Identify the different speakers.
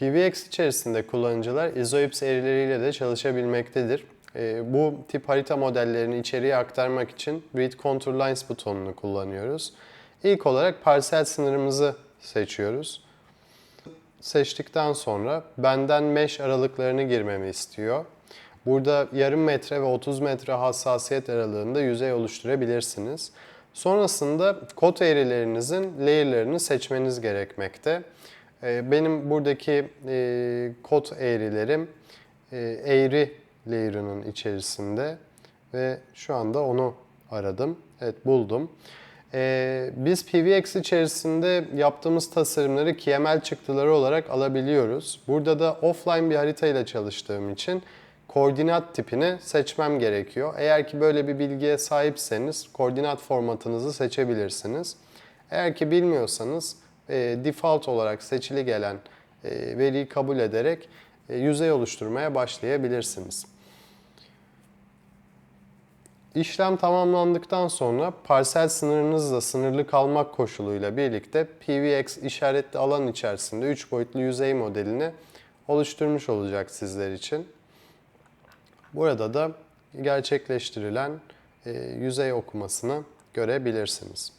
Speaker 1: PVX içerisinde kullanıcılar izoips eğrileriyle de çalışabilmektedir. Ee, Bu tip harita modellerini içeriye aktarmak için Read Contour Lines butonunu kullanıyoruz. İlk olarak parsel sınırımızı seçiyoruz. Seçtikten sonra benden mesh aralıklarını girmemi istiyor. Burada yarım metre ve 30 metre hassasiyet aralığında yüzey oluşturabilirsiniz. Sonrasında kod eğrilerinizin layer'larını seçmeniz gerekmekte. Ee, Benim buradaki e, kod eğrilerim e, eğri layer'ının içerisinde ve şu anda onu aradım. Evet buldum. Ee, biz PVX içerisinde yaptığımız tasarımları KML çıktıları olarak alabiliyoruz. Burada da offline bir harita ile çalıştığım için koordinat tipini seçmem gerekiyor. Eğer ki böyle bir bilgiye sahipseniz koordinat formatınızı seçebilirsiniz. Eğer ki bilmiyorsanız e, default olarak seçili gelen e, veriyi kabul ederek e, yüzey oluşturmaya başlayabilirsiniz. İşlem tamamlandıktan sonra parsel sınırınızla sınırlı kalmak koşuluyla birlikte PVX işaretli alan içerisinde 3 boyutlu yüzey modelini oluşturmuş olacak sizler için. Burada da gerçekleştirilen yüzey okumasını görebilirsiniz.